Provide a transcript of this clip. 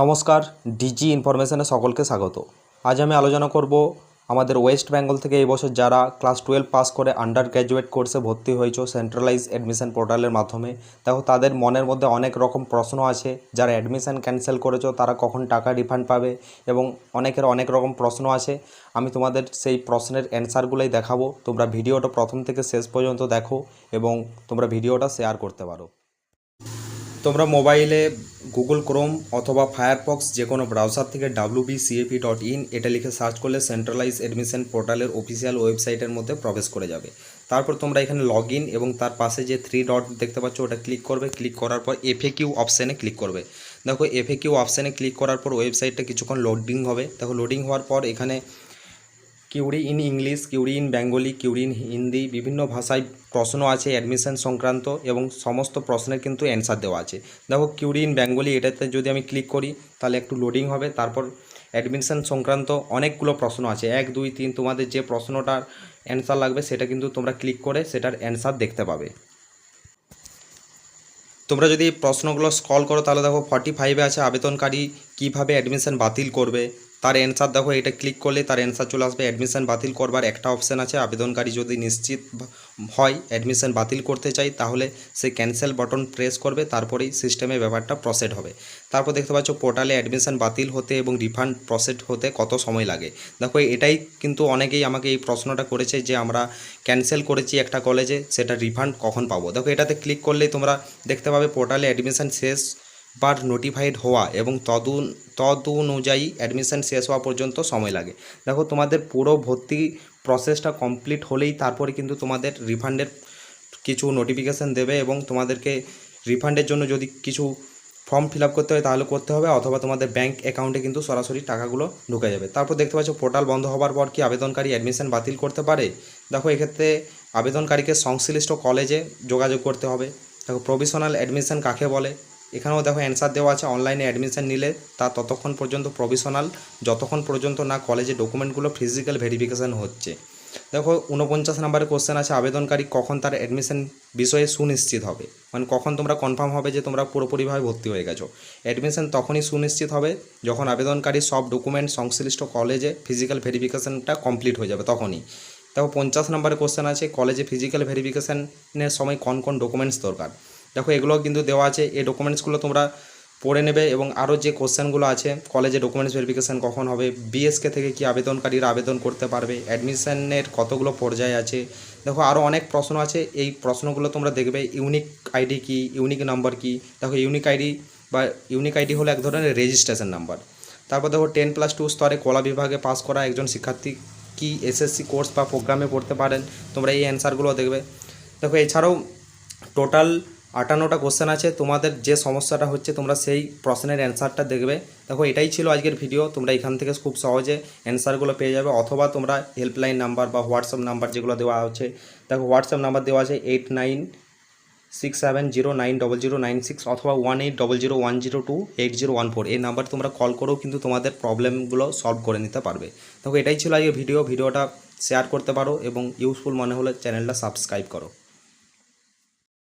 নমস্কার ডিজি ইনফরমেশনে সকলকে স্বাগত। আজ আমি আলোচনা করব আমাদের ওয়েস্ট বেঙ্গল থেকে এই বছর যারা ক্লাস টুয়েলভ পাস করে আন্ডার গ্র্যাজুয়েট কোর্সে ভর্তি হয়েছো সেন্ট্রালাইজ অ্যাডমিশন পোর্টালের মাধ্যমে, দেখো তাদের মনের মধ্যে অনেক রকম প্রশ্ন আছে। যারা অ্যাডমিশন ক্যান্সেল করেছ, তারা কখন টাকা রিফান্ড পাবে এবং অনেকের অনেক রকম প্রশ্ন আছে। আমি তোমাদের সেই প্রশ্নের অ্যান্সারগুলোই দেখাবো। তোমরা ভিডিওটা প্রথম থেকে শেষ পর্যন্ত দেখো এবং তোমরা ভিডিওটা শেয়ার করতে পারো। তোমরা মোবাইলে গুগল ক্রোম অথবা ফায়ারফক্স যে কোনো ব্রাউজার থেকে সিএপি ডট ইন এটা লিখে সার্চ করলে সেন্ট্রালাইজ অ্যাডমিশন পোর্টালের অফিসিয়াল ওয়েবসাইটের মধ্যে প্রবেশ করে যাবে। তারপর তোমরা এখানে লগ ইন এবং তার পাশে যে থ্রি ডট দেখতে পাচ্ছ ওটা ক্লিক করবে। ক্লিক করার পর এফএ কিউ অপশানে ক্লিক করবে। দেখো এফএ কিউ অপশানে ক্লিক করার পর ওয়েবসাইটটা কিছুক্ষণ লোডিং হবে। দেখো লোডিং হওয়ার পর এখানে query in English, query in Bengali, query in Hindi, বিভিন্ন ভাষায় প্রশ্ন আছে অ্যাডমিশন সংক্রান্ত এবং সমস্ত প্রশ্নের কিন্তু অ্যান্সার দেওয়া আছে। দেখো, কিউরি ইন বেঙ্গলি এটাতে যদি আমি ক্লিক করি, তাহলে একটু লোডিং হবে। তারপর অ্যাডমিশন সংক্রান্ত অনেকগুলো প্রশ্ন আছে। এক, দুই, তিন, তোমাদের যে প্রশ্নটার অ্যান্সার লাগবে, সেটা কিন্তু তোমরা ক্লিক করে সেটার অ্যান্সার দেখতে পাবে। তোমরা যদি প্রশ্নগুলো স্ক্রল করো, তাহলে দেখো ফর্টি ফাইভে আছে আবেদনকারী কীভাবে অ্যাডমিশন বাতিল করবে। তার অ্যান্সার দেখো, এটা ক্লিক করলে তার অ্যান্সার চলে আসবে অ্যাডমিশন বাতিল করবার একটা অপশান আছে, আবেদনকারী যদি নিশ্চিত হয় অ্যাডমিশন বাতিল করতে চাই তাহলে সে ক্যান্সেল বাটন প্রেস করবে, তারপরেই সিস্টেমে ব্যাপারটা প্রসেড হবে। তারপর দেখতে পাচ্ছ পোর্টালে অ্যাডমিশন বাতিল হতে এবং রিফান্ড প্রসেড হতে কত সময় লাগে? দেখো, এটাই কিন্তু অনেকেই আমাকে এই প্রশ্নটা করেছে যে আমরা ক্যান্সেল করেছি একটা কলেজে সেটা রিফান্ড কখন পাবো? দেখো, এটাতে ক্লিক করলেই তোমরা দেখতে পাবে পোর্টালে অ্যাডমিশন শেষ বার নোটিফাইড হওয়া এবং তদু তদ অনুযায়ী অ্যাডমিশন শেষ হওয়া পর্যন্ত সময় লাগে। দেখো, তোমাদের পুরো ভর্তি প্রসেসটা কমপ্লিট হলেই তারপরে কিন্তু তোমাদের রিফান্ডের কিছু নোটিফিকেশান দেবে এবং তোমাদেরকে রিফান্ডের জন্য যদি কিছু ফর্ম ফিল আপ করতে হয় তাহলে করতে হবে, অথবা তোমাদের ব্যাঙ্ক অ্যাকাউন্টে কিন্তু সরাসরি টাকাগুলো ঢুকে যাবে। তারপর দেখতে পাচ্ছ পোর্টাল বন্ধ হওয়ার পর কি আবেদনকারী অ্যাডমিশন বাতিল করতে পারে? দেখো, এক্ষেত্রে আবেদনকারীকে সংশ্লিষ্ট কলেজে যোগাযোগ করতে হবে। দেখো প্রভিশনাল অ্যাডমিশন কাকে বলে? এখানেও দেখো অ্যান্সার দেওয়া আছে অনলাইনে অ্যাডমিশন নিলে তা ততক্ষণ পর্যন্ত প্রভিশনাল যতক্ষণ পর্যন্ত না কলেজে ডকুমেন্টগুলো ফিজিক্যাল ভেরিফিকেশান হচ্ছে। দেখো উনপঞ্চাশ নাম্বারের কোশ্চেন আছে, আবেদনকারী কখন তার অ্যাডমিশন বিষয়ে সুনিশ্চিত হবে? মানে কখন তোমরা কনফার্ম হবে যে তোমরা পুরোপুরিভাবে ভর্তি হয়ে গেছো। অ্যাডমিশন তখনই সুনিশ্চিত হবে যখন আবেদনকারী সব ডকুমেন্ট সংশ্লিষ্ট কলেজে ফিজিক্যাল ভেরিফিকেশানটা কমপ্লিট হয়ে যাবে, তখনই। দেখো পঞ্চাশ নাম্বারের কোশ্চেন আছে কলেজে ফিজিক্যাল ভেরিফিকেশানের সময় কোন কোন ডকুমেন্টস দরকার? দেখো এগুলো কিন্তু দেওয়া আছে। এই ডকুমেন্টসগুলো তোমরা পড়ে নেবে এবং আরও যে কোশ্চেনগুলো আছে কলেজে ডকুমেন্টস ভেরিফিকেশান কখন হবে বিএসকে থেকে কি আবেদনকারীরা আবেদন করতে পারবে অ্যাডমিশনের কতগুলো পর্যায়ে আছে। দেখো, আরও অনেক প্রশ্ন আছে। এই প্রশ্নগুলো তোমরা দেখবে ইউনিক আইডি কি ইউনিক নাম্বার কি। দেখো ইউনিক আইডি বা ইউনিক আইডি হলো এক ধরনের রেজিস্ট্রেশন নাম্বার তারপর দেখো টেন প্লাস টু স্তরে কলা বিভাগে পাস করা একজন শিক্ষার্থী কি এসএসসি কোর্স বা প্রোগ্রামে পড়তে পারেন, তোমরা এই অ্যান্সারগুলো দেখবে। দেখো, এছাড়াও টোটাল আটান্নটা কোশ্চেন আছে, তোমাদের যে সমস্যাটা হচ্ছে তোমরা সেই প্রশ্নের অ্যান্সারটা দেখবে। দেখো, এটাই ছিল আজকের ভিডিও তোমরা এখান থেকে খুব সহজে অ্যান্সারগুলো পেয়ে যাবে, অথবা তোমরা হেল্পলাইন নাম্বার বা হোয়াটসঅ্যাপ নাম্বার যেগুলো দেওয়া হচ্ছে দেখো হোয়াটসঅ্যাপ নাম্বার দেওয়া আছে eight nine six seven zero nine double zero nine six অথবা one eight double zero one zero two eight zero one four এই নাম্বার তোমরা কল করেও কিন্তু তোমাদের প্রবলেমগুলো সলভ করে নিতে পারবে। দেখো, এটাই ছিল আজকে ভিডিও ভিডিওটা শেয়ার করতে পারো এবং ইউজফুল মনে হলে চ্যানেলটা সাবস্ক্রাইব করো।